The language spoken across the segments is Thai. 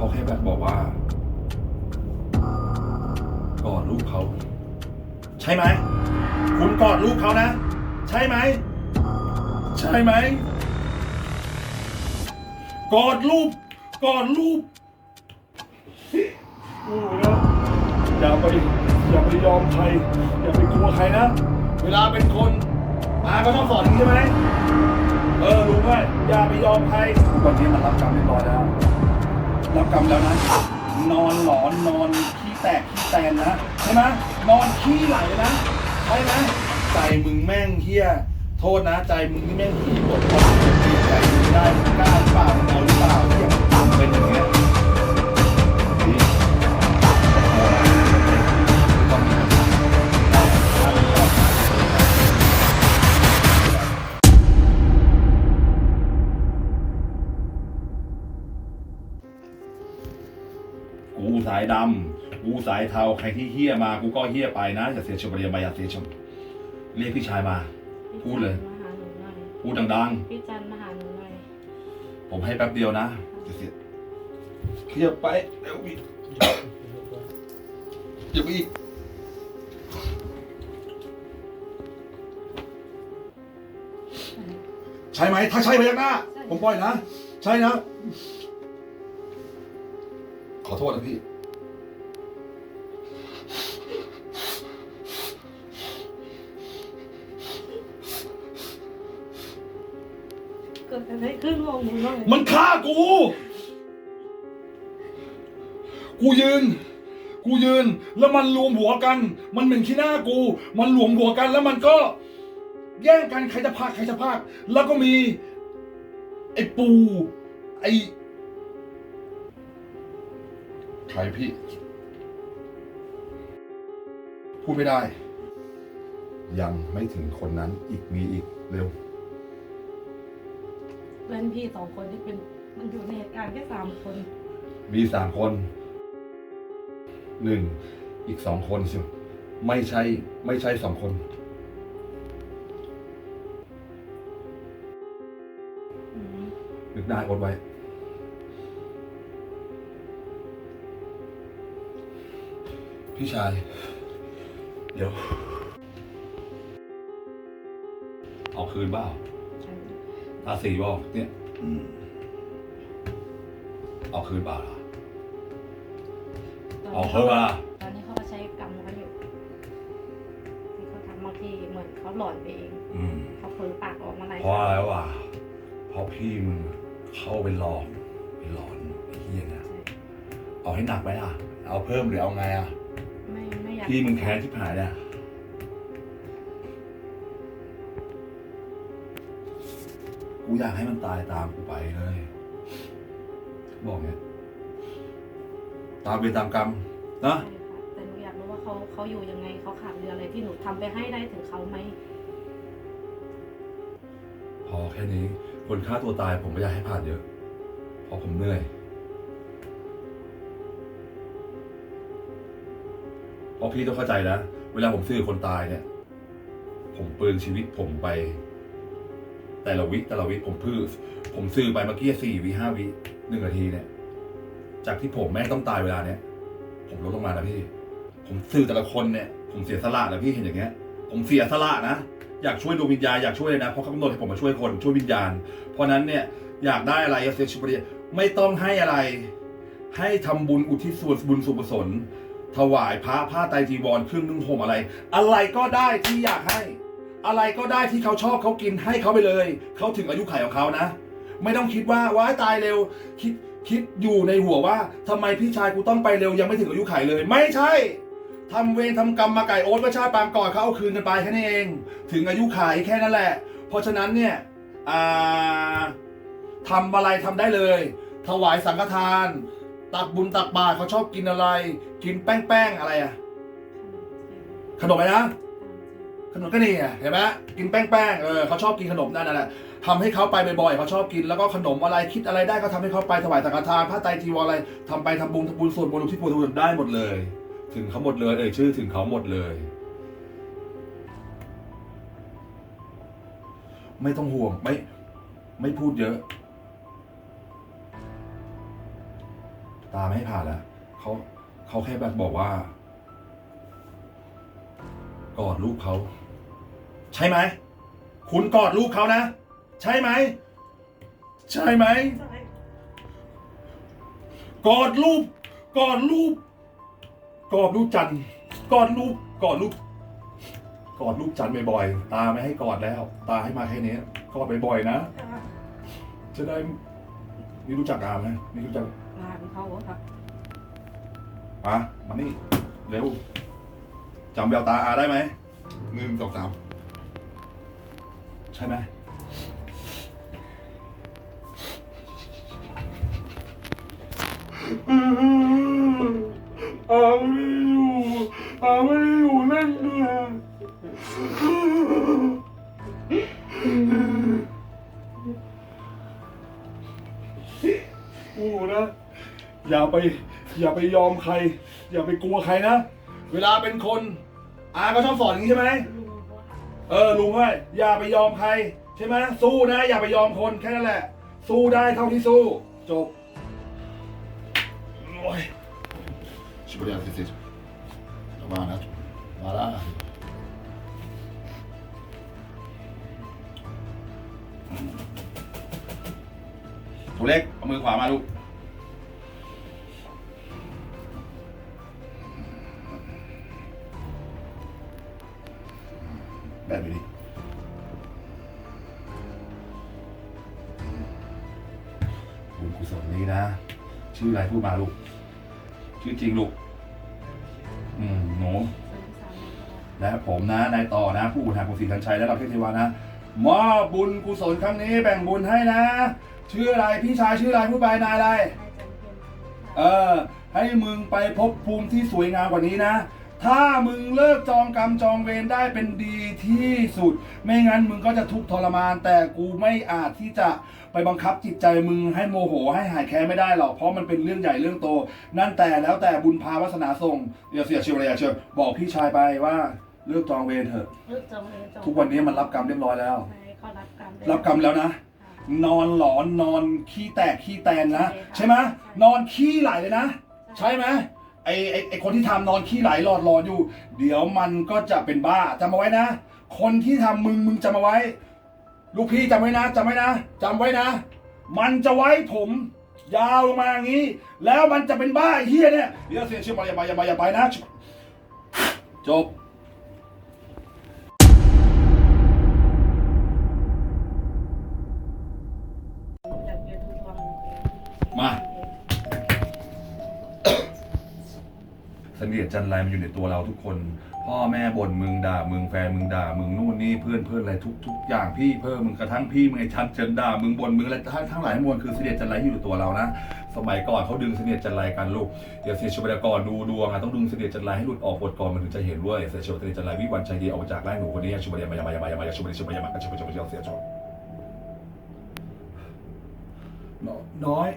เขาแค่แบบบอกว่ากอดลูกเขา ใช่ไหม คุณกอดลูกเขานะ ใช่ไหม ใช่ไหมกอดลูกกอดลูกโอ้ยนะอย่าไปอย่าไปยอมใคร อย่าไปกลัวใครนะ เวลาเป็นคนอาก็ชอบสอนอย่างนี้ใช่ไหมเออรู้ไหมอย่าไปยอมใครวันนี้มันรับกรรมเรียบร้อยแล้ว รับกรรมแล้วนะ นอนหลอนนอนขี้แตกขี้แตนนะใช่ไหมนอนขี้ไหลนะใช่ไหมใจมึงแม่งเฮียโทษนะใจมึงนี่แม่งผีบทความใจมึงได้กล้าเปล่าเอาหรือเปล่าเฮียมึงเป็นอย่างเงี้ยายดำกูสายเทาใครที่เฮี้ยมากูก็เฮี้ยไปนะอย่าเสียชมเรียนไปอย่าเสียชมเรียกพี่ชายมา พูดเลย มาหาหนูหน่อยพูดดังพี่จันมาหาหนูหน่อยๆ ผมให้แป๊บเดียวนะอย่าเสียเคลียร์ไปเดี๋ยวอีกเดี๋ยวอีกใช่ไหมถ้าใช่พยักหน้า ผมปล่อยนะ ใช่นะ ขอโทษนะพี่ เกิดอะไรขึ้นบอกหนูหน่อยมันฆ่ากู กูยืน กูยืน แล้วมันรวมหัวกัน มันเหม็นขี้หน้ากู มันรวมหัวกัน แล้วมันก็ แย่งกันใครจะพากใครจะพากแล้วก็มี ไอ้ปู ไอ้ใครพี่ พูดไม่ได้ ยังไม่ถึงคนนั้นอีกมีอีกเร็ว พื่อนพี่สองคนที่เป็นมันอยู่ในเหตุการณ์แค่สามคนมีสามคนหนึ่งอีกสองคนสิไม่ใช่ไม่ใช่สองคน อืมนึกได้อดไว้พี่ชาย เดี๋ยว เอาคืนบ้า ใช่ตาสีบอกเนี่ยอืมเอาคืนบ้าเหรอตอนเอานี้เพิ่มมาตอนนี้เขาก็ใช้กรรมเขาอยู่ที่เขาทำบางทีเหมือนเขาหลอนไปเองอืมเขาเผลอปากออกมาอะไรเพราะอะไรวะเพราะพี่มึงเข้าไปหลอกไปหลอนไอ้เหี้ยนะใช่เอาให้หนักไหมอะ เอาเพิ่มหรือเอาไงอะ ไม่ไม่อยากพี่มึงแค้นที่ผายเนี่ย กูอยากให้มันตายตามกูไปเลย บอกเนี่ยตามเวรตามกรรมนะใช่ค่ะแต่หนูอยากรู้ว่าเขาเขาอยู่ยังไงเขาขาดเรืออะไรที่หนูทำไปให้ได้ถึงเขาไหมพอแค่นี้ คนฆ่าตัวตายผมไม่อยากให้ผ่านเยอะเพราะผมเหนื่อยเพราะพี่ต้องเข้าใจนะ เวลาผมซื้อคนตายเนี่ย ผมเปลืองชีวิตผมไป แต่ละวิแต่ละวิผมพื้ผมซื้อไปเมื่อกี้สี่วิห้าวิหนึ่งนาทีเนี่ย จากที่ผมแม่งต้องตายเวลาเนี่ยผมลดลงมาแล้วพี่ ผมซื้อแต่ละคนเนี่ย ผมเสียสละแล้วพี่เห็นอย่างเงี้ย ผมเสียสละนะอยากช่วยดวงวิญญาณอยากช่วยเลยนะเพราะเขากำหนดให้ผมมาช่วยคนช่วยวิญญาณ เพราะนั้นเนี่ยอยากได้อะไรเสียชีวิตไม่ต้องให้อะไร ให้ทำบุญอุทิศส่วนบุญส่วนกุศลถวายพระผ้าไตรจีวรเครื่องนุ่งห่มอะไร อะไรก็ได้ที่อยากให้ อะไรก็ได้ที่เขาชอบเขากินให้เขาไปเลย เขาถึงอายุขัยของเขานะ ไม่ต้องคิดว่าว้ายตายเร็ว คิดคิดอยู่ในหัวว่าทำไมพี่ชายกูต้องไปเร็วยังไม่ถึงอายุขัยเลย ไม่ใช่ทำเวรทำกรรมมาไก่โอ๊ตประชาติปางก่อนเขาเอาคืนกันไปแค่นั้นเอง ถึงอายุขัยแค่นั้นแหละ เพราะฉะนั้นเนี่ยอ่าทำอะไรทำได้เลย ถวายสังฆทาน ตักบุญตักบาตรเขาชอบกินอะไร กินแป้งแป้งๆอะไรอะขนมอะไรนะ ขนมก็นี่ไงเห็นไหมกินแป้งแป้งๆเออเขาชอบกินขนมนั่นน่ะแหละทำให้เขาไปบ่อยๆเขาชอบกินแล้วก็ขนมอะไรคิดอะไรได้ก็ทำให้เขาไปถวายสังฆทานผ้าไตรจีวรอะไรทำไปทำบุญทำบุญส่วนบุญที่บุญส่วนได้หมดเลย ถึงเขาหมดเลยเอ่ยชื่อถึงเขาหมดเลย ไม่ต้องห่วงไม่ไม่พูดเยอะ ตาไม่ให้ผ่านแล้วเขาเขาแค่แบบบอกว่า กอดลูกเขา ใช่ไหม คุณกอดลูกเขานะ ใช่ไหม ใช่ไหม กอดลูกกอดลูกกอดลูกจันทร์กอดลูกกอดลูกกอดลูกจันทร์บ่อยๆ ตาไม่ให้กอดแล้ว ตาให้มาแค่นี้กอดบ่อยๆนะ จะได้นี่รู้จักอามไหมนี่รู้จักงานเขาอะค่ะอะมานี่เร็ว จำแววตาอาได้ไหมหนึ่งสองสามใช่ไหมอาไม่อยู่อาไม่อยู่นั่นเลยโอ้นะ อย่าไป อย่าไปยอมใคร อย่าไปกลัวใครนะ เวลาเป็นคน อาก็ชอบสอนอย่างนี้ใช่ไหมเออลุงว่าอย่าไปยอมใครใช่ไหมสู้นะอย่าไปยอมคนแค่นั้นแหละ สู้ได้เท่าที่สู้ จบโอ้ยชิบะเรียนสิมานะมาละตัวเล็กเอามือขวามาลูก แบบนี้ดิบุญกุศลนี้นะ ชื่ออะไรพูดมาลูก ชื่อจริงลูก อืมหนูและผมนะนายต่อนะ ผู้บุญหาคุณศรีทันชัยและเราเทพเทวานะมอบบุญกุศลครั้งนี้แบ่งบุญให้นะ ชื่ออะไรพี่ชายชื่ออะไรผู้ไปนายอะไร เออ ให้มึงไปพบภูมิที่สวยงามกว่านี้นะ ถ้ามึงเลิกจองกรรมจองเวรได้เป็นดีที่สุด ไม่งั้นมึงก็จะทุกข์ทรมาน แต่กูไม่อาจที่จะไปบังคับจิตใจมึงให้โมโหให้หายแค้นไม่ได้หรอก เพราะมันเป็นเรื่องใหญ่เรื่องโต นั่นแต่แล้วแต่บุญพาวาสนาส่งเดี๋ยวเสียเชียวเลยเชียวบอกพี่ชายไปว่าเลิกจองเวรเถอะ เลิกจองเวรจองทุกวันนี้มันรับกรรมเรียบร้อยแล้ว ใช่เขารับกรรมได้ รับกรรมแล้วนะค่ะนอนหลอนนอนขี้แตกขี้แตนนะ ใช่ค่ะใช่ไหมใช่นอนขี้ไหลเลยนะ ใช่ไหม ไอไอไอคนที่ทำนอนขี้ไหลหลอดหลอดอยู่ เดี๋ยวมันก็จะเป็นบ้าจำเอาไว้นะ คนที่ทำมึงมึงจำเอาไว้ ลูกพี่จำไว้นะจำไว้นะจำไว้นะ มันจะไว้ผม ยาวลงมาอย่างนี้ แล้วมันจะเป็นบ้าเฮียเนี่ยเดี๋ยวเสียชื่อมาอย่าไปอย่าไปอย่าไปนะจบ เสนียดจันไรมันอยู่ในตัวเราทุกคน พ่อแม่บ่นมึงด่ามึงแฟนมึงด่ามึงนู่นนี่เพื่อนเพื่อนอะไรทุกทุกอย่างพี่เพิ่มมึงกระทั่งพี่มึงไอ้ชัดเจนด่ามึงบ่นมึงอะไรทั้งทั้งหลายทั้งมวลคือเสนียดจันไรที่อยู่ในตัวเรานะสมัยก่อนเขาดึงเสนียดจันไรกันลูกเดี๋ยวเสียชวิตก่อนดูดวงอะต้องดึงเสนียดจันไรให้หลุดออกบทก่อนมันถึงจะเห็นเว้ยเสียชวิตเสนียดจันไรวิวันชัยดีออกจากร่างหนูคนนี้ชุบเดียมายามายามายามายาชุบเดียชุบเดียมาชุบเดียชุบเดียเสียจบน้อย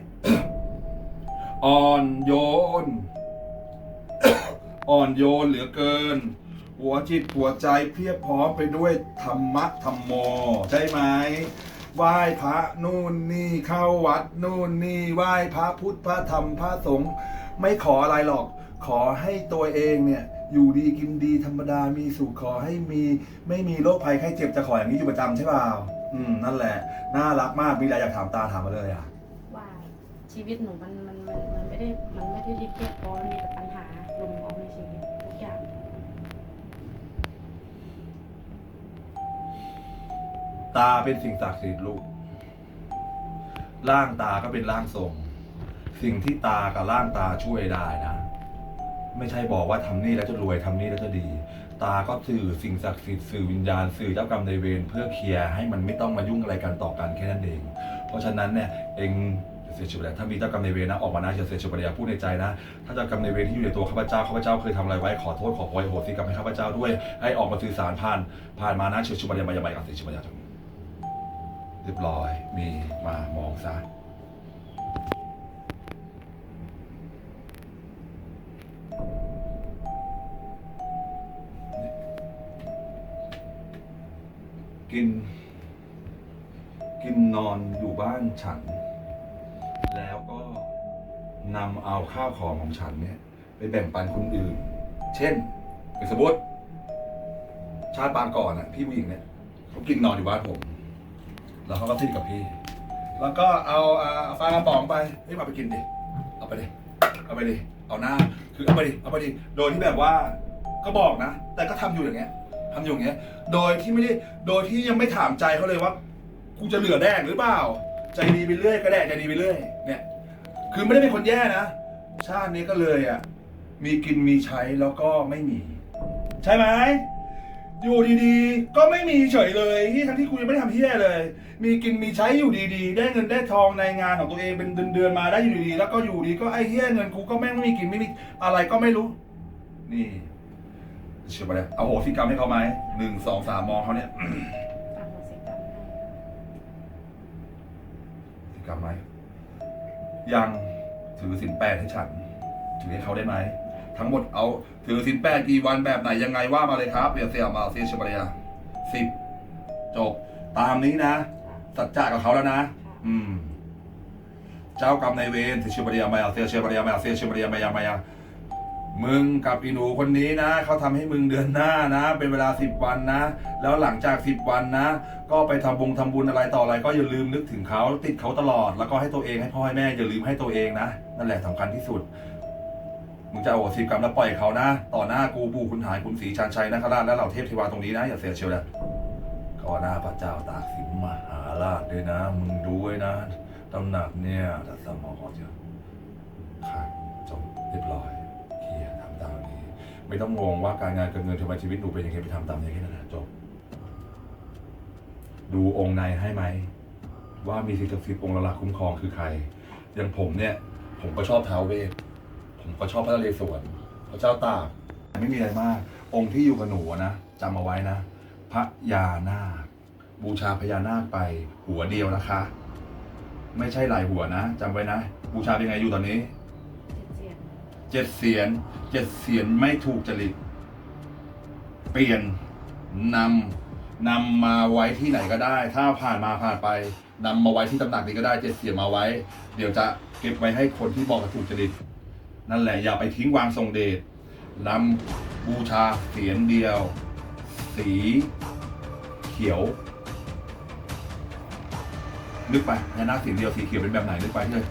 อ่อนโยน อ่อนโยนเหลือเกิน หัวจิตหัวใจเพียบพร้อมไปด้วยธรรมะธรรมโม ใช่ไหมไหว้พระนู่นนี่เข้าวัดนู่นนี่ไหว้พระพุทธพระธรรมพระสงฆ์ไม่ขออะไรหรอก ขอให้ตัวเองเนี่ยอยู่ดีกินดีธรรมดามีสุขขอให้มี ไม่มีโรคภัยไข้เจ็บจะขออย่างนี้อยู่ประจำใช่เปล่าอืมนั่นแหละ น่ารักมากมีอะไรอยากถามตาถามมาเลยอะว่าชีวิตหนูมันมันมันมันไม่ได้มันไม่ได้เรียบเรียบร้อยมีแต่ปัญหา ลงเอาในชีวิตทุกอย่าง ตาเป็นสิ่งศักดิ์สิทธิ์ลูก ร่างตาก็เป็นร่างทรง สิ่งที่ตากับร่างตาช่วยได้นะ ไม่ใช่บอกว่าทำนี่แล้วจะรวยทำนี่แล้วจะดี ตาก็สื่อสิ่งศักดิ์สิทธิ์สื่อวิญญาณสื่อเจ้ากรรมนายเวรเพื่อเคลียร์ให้มันไม่ต้องมายุ่งอะไรกันต่อกันแค่นั้นเอง เพราะฉะนั้นเนี่ยเอง เสียชีวิตแล้วถ้ามีเจ้ากรรมในเวรนะออกมานะจะเสียชีวิตอย่าพูดในใจนะ ถ้าเจ้ากรรมในเวรที่อยู่ในตัวข้าพเจ้าข้าพเจ้าเคยทำอะไรไว้ขอโทษขอโพยโหสิกรรมให้ข้าพเจ้าด้วย ให้ออกมาสื่อสารผ่านผ่านมานะเชิญชุบยามายามายกับเสียชีวิตอย่างเรียบร้อยมีมามองซะกิน กินนอนอยู่บ้านฉัน นำเอาข้าวของของฉันเนี่ยไปแบ่งปันคนอื่น เช่นเป็นสมมติชาติปางก่อนอะพี่ผู้หญิงเนี่ยเขากินนอนอยู่บ้านผม แล้วเขาก็สนิทกับพี่ แล้วก็เอาอ่าเอาปลากระป๋องไปเฮ้ยเอาไปกินดิเอาไปดิเอาไปดิเอาหน้าคือเอาไปดิเอาไปดิโดยที่แบบว่าก็บอกนะ แต่ก็ทำอยู่อย่างเงี้ยทำอยู่อย่างเงี้ย โดยที่ไม่ได้โดยที่ยังไม่ถามใจเขาเลยว่ากูจะเหลือแดงหรือเปล่า ใจดีไปเรื่อยก็แดกใจดีไปเรื่อยเนี่ย คือไม่ได้เป็นคนแย่นะ ชาตินี้ก็เลยอะ มีกินมีใช้แล้วก็ไม่มี ใช่ไหมอยู่ดีๆ ก็ไม่มีเฉยเลยที่ทั้งที่กูยังไม่ได้ทำเฮี้ยเลย มีกินมีใช้อยู่ดีๆ ได้เงินได้ทองในงานของตัวเองเป็นเดือนๆมาได้อยู่ดีๆ แล้วก็อยู่ดีก็ไอ้เฮี้ยเงินกูก็แม่งไม่มีกินไม่มีอะไรก็ไม่รู้ นี่เชื่อปะเนี่ยเอาโหสิกรรมให้เขาไหมหนึ่งสองสามมองเขาเนี่ยตามหัวสิกรรมให้สิกรรมไหม ยังถือสินแปดให้ฉัน ถือให้เขาได้ไหม ทั้งหมดเอาถือสินแปดกี่วันแบบไหนยังไงว่ามาเลยครับเบียเซียมาเซียชมาเรียสิบจบตามนี้นะ สัจจะกับเขาแล้วนะ อืม เจ้ากรรมนายเวรเซียชมาเรียมาเซียชมาเรียมาเซียชมาเรียมายามายา มึงกับอีหนูคนนี้นะเขาทำให้มึงเดือนหน้านะ เป็นเวลาสิบวันนะ แล้วหลังจากสิบวันนะ ก็ไปทำบุญทำบุญอะไรต่ออะไร ก็อย่าลืมนึกถึงเขาติดเขาตลอด แล้วก็ให้ตัวเองให้พ่อให้แม่อย่าลืมให้ตัวเองนะ นั่นแหละสำคัญที่สุดมึงจะเอาโอสิกรรมแล้วปล่อยเขานะ ต่อหน้ากูปู่คุณหายคุณศรีชันชัยนาคราชและเหล่าเทพเทวาตรงนี้นะอย่าเสียเชียวนะขอหน้าพระเจ้าตากสินมหาราชด้วยนะ มึงดูไว้นะตำหนักเนี่ยแต่สมองเยอะค่ะจบเรียบร้อย ไม่ต้องงงว่าการงานการเงินทำไมชีวิตหนูเป็นยังไงไปทำตามนี้แค่นั้นะจบ ดูองค์ในให้ไหม ว่ามีสิ่งศักดิ์สิทธิ์องค์หลักคุ้มครองคือใคร อย่างผมเนี่ย ผมก็ชอบเท้าเวทผมก็ชอบพระนเรศวรพระเจ้าตากไม่มีอะไรมาก องค์ที่อยู่กับหนูนะจำเอาไว้นะพระยานาค บูชาพญานาคไปหัวเดียวนะคะ ไม่ใช่หลายหัวนะจำไว้นะ บูชาเป็นไงอยู่ตอนนี้ เจ็ดเสียนเจ็ดเสียนไม่ถูกจริต เปลี่ยนนำนำมาไว้ที่ไหนก็ได้ ถ้าผ่านมาผ่านไปนำมาไว้ที่ตำหนักนี้ก็ได้เจ็ดเสียนมาไว้ เดี๋ยวจะเก็บไว้ให้คนที่บอกถูกจริต นั่นแหละอย่าไปทิ้งวางทรงเดชนำบูชาเสียนเดียว สีเขียวนึกไปพญานาคเสียนเดียวสีเขียวเป็นแบบไหนนึกไปเลย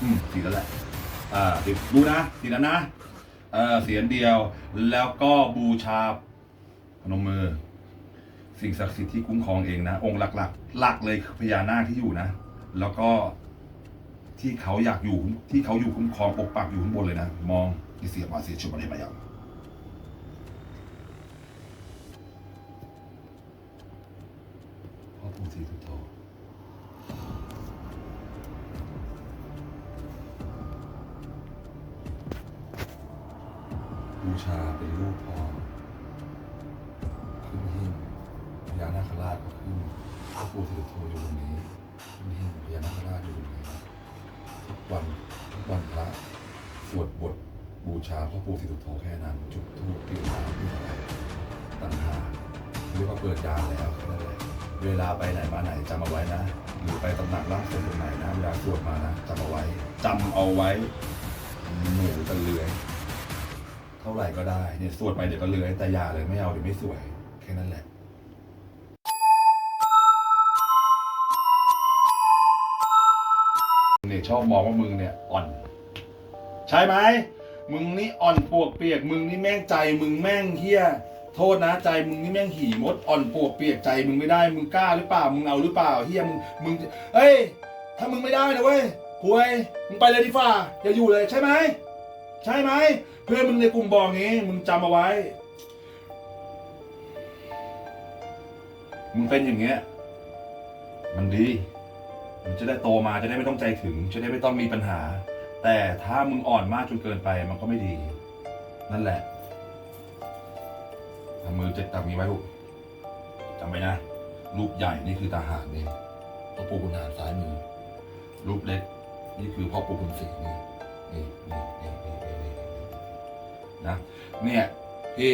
อืมสีนั่นแหละ อ่าติดดูนะสีนั้นนะเออเสียนเดียวแล้วก็บูชาพนมมือ สิ่งศักดิ์สิทธิ์ที่คุ้มครองเองนะ องค์หลักๆ หลักเลยคือพญานาคที่อยู่นะ แล้วก็ที่เขาอยากอยู่ที่เขาอยู่คุ้มครองปกปักอยู่ข้างบนเลยนะ มองที่เสียมาเสียชุบอะไรมาอย่างพ่อปู่ศรีสุโธ ชาเป็นรูปพอขึ้นหิ้งพญานาคราชก็ขึ้นพ่อปู่ศรีสุโธอยู่ตรงนี้ขึ้นหิ้งพญานาคราชอยู่ตรงนี้ทุกวันทุกวันพระสวดบทบูชาพระปู่ศรีสุโธแค่นั้นจุดธูปเทีน้ำที่อะไรต่างหากเรียกว่าเปิดยานแล้วแค่นั้นแหละเวลาไปไหนมาไหนจำเอาไว้นะ หรือไปตำหนักร่างทรงตรงไหนนะเวลาสวดมานะจำเอาไว้จำเอาไว้หนูจะเลือย เท่าไหร่ก็ได้เนี่ยสวดไปเดี๋ยวก็เลื้อยแต่อย่าเลยไม่เอาเดี๋ยวไม่สวย แค่นั้นแหละเนี่ยชอบมองว่ามึงเนี่ยอ่อน ใช่ไหมมึงนี่อ่อนปวกเปียก มึงนี่แม่งใจ มึงแม่งเฮี้ยโทษนะใจมึงนี่แม่งหี่มดอ่อนปวกเปียกใจมึงไม่ได้มึงกล้าหรือเปล่ามึงเอาหรือเปล่าเฮียมึงมึงเฮ้ยถ้ามึงไม่ได้นะเว้ยหวยมึงไปเลยดีฟ่าอย่าอยู่เลยใช่ไหม ใช่ไหมเพื่อนมึงในกลุ่มบอกงี้ มึงจำเอาไว้ มึงเป็นอย่างเงี้ย มันดีมันจะได้โตมาจะได้ไม่ต้องใจถึง จะได้ไม่ต้องมีปัญหา แต่ถ้ามึงอ่อนมากจนเกินไปมันก็ไม่ดี นั่นแหละทำมือเจ็ดตับนี้ไว้ลูกจำไว้นะ รูปใหญ่นี่คือทหารนี่พ่อปู่คุณหารซ้ายมือ รูปเล็ก นี่คือพ่อปู่คุณศรีนี่นี่นี่นี่ นี่นี่นี่นะเนี่ยพี่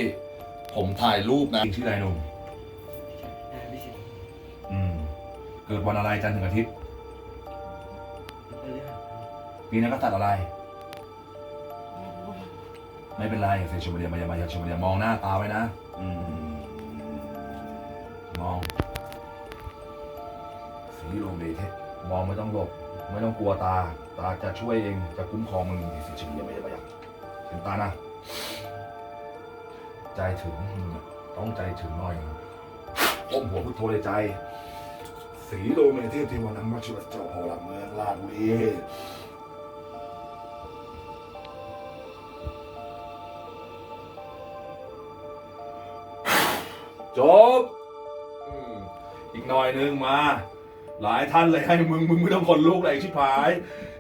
ผมถ่ายรูปนะชื่ออะไรหนุ่มอ่าไม่ใช่อืมเกิดวันอะไรจันทร์ถึงอาทิตย์พฤหัสปีนักกษัตริย์อะไร ไม่รู้ไม่เป็นไรเซชมเรียมายามายาชมเรียมองหน้าตาไว้นะอืมมอง สีโรเมเทสมองไม่ต้องหลบไม่ต้องกลัวตา ตาจะช่วยเองจะคุ้มครองมึงเซชมเรียมายามายาเห็นตานะ ใจถึงต้องใจถึงหน่อยอมหัวพุทโธเลยใจสีโรเมเทพเทวานังมาชวยเจ้าพอหลักเมืองลาดบุรีจบอีกหน่อยนึงมา หลายท่านเลยให้มึง มึงไม่ต้องคนลูกเลยชิบหาย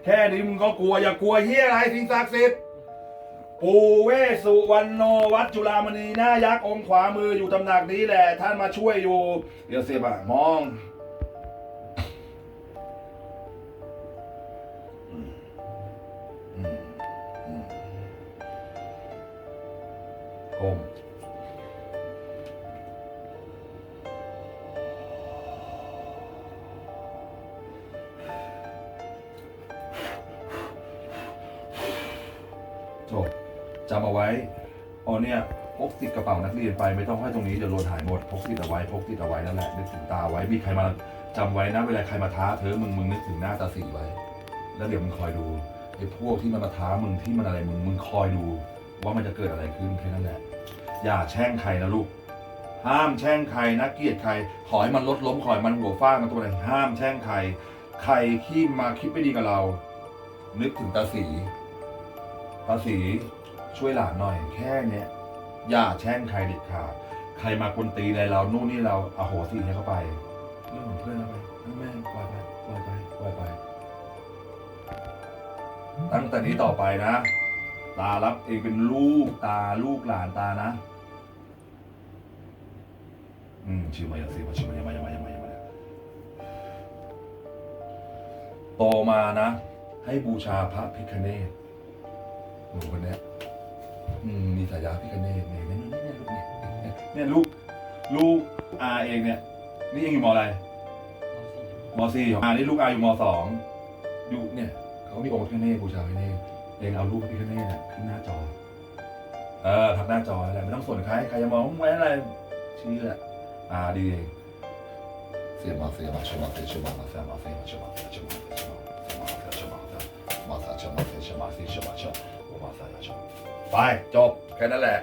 แค่นี้มึงก็กลัวอย่ากลัวเฮียอะไรสิ่งศักดิ์สิทธิ์ ปูเวสสุวรรณโนวัดจุฬามณีหน้ายักษ์องค์ขวามืออยู่ตำหนักนี้แหละ ท่านมาช่วยอยู่ เดี๋ยวเสียบะมองอืมอืมอืมก้มจบ จำเอาไว้เอ๋อเนี่ยพกติดกระเป๋านักเรียนไปไม่ต้องให้ตรงนี้เดี๋ยวโดนหายหมดพกติดเอาไว้พกติดเอาไว้นั่นแหละนึกถึงตาไว้มีใครมาจำไว้นะเวลาใครมาท้าเธอมึงมึงนึกถึงหน้าตาสีไว้ แล้วเดี๋ยวมึงคอยดูไอ้พวกที่มันมาท้ามึงที่มันอะไรมึงมึงคอยดูว่ามันจะเกิดอะไรขึ้นแค่นั้นแหละอย่าแช่งใครนะลูกห้ามแช่งใครนะเกลียดใคร ขอให้มันลดล้มขอให้มันหัวฟาดมันตัวอะไรห้ามแช่งใคร ใครที่มาคิดไม่ดีกับเรา นึกถึงตาสีตาสี ช่วยหลานหน่อยแค่เนี้ยอย่าแช่งใครเด็ดขาดใครมากวนตีอะไรเรานู่นนี่เราอโหสิให้เขาไป เรื่องของเพื่อนเอาไปแม่ปล่อยไปปล่อยไปปล่อยไป ตั้งแต่นี้ต่อไปนะ ตารับเองเป็นลูกตาลูกหลานตานะ อืมชื่อมายาสิว่าชื่อมายามายามายามายามาโตมานะ ให้บูชาพระพิคเนตหนูคนเนี้ย อืมมีสายาพิคเนตเนี่ยเนี่ยเนี่ยเนี่ยเนี่ยลูกลูกอาเองเนี่ยนี่ยังอยู่มอะไรมสี่มสี่ของอานี่ลูกอาอยู่มสองอยู่เนี่ยเขามีองค์พระพิฆเนศบูชาพระพิฆเนศเองเอารูปพระพิฆเนศน่ะขึ้นหน้าจอเออทับหน้าจออะไรไม่ต้องสนใครใครจะมองไว้อะไรชื่อแหละอาดีเองเสียมาเสียมาชมาเสียชมาเสียมาเสียมาชมาเสียชมาเสียชมาเสียมาเสียชมาเสียมาเสียชมาเสียชมาเสียชมาเสียชมา ไปจบแค่นั้นแหละ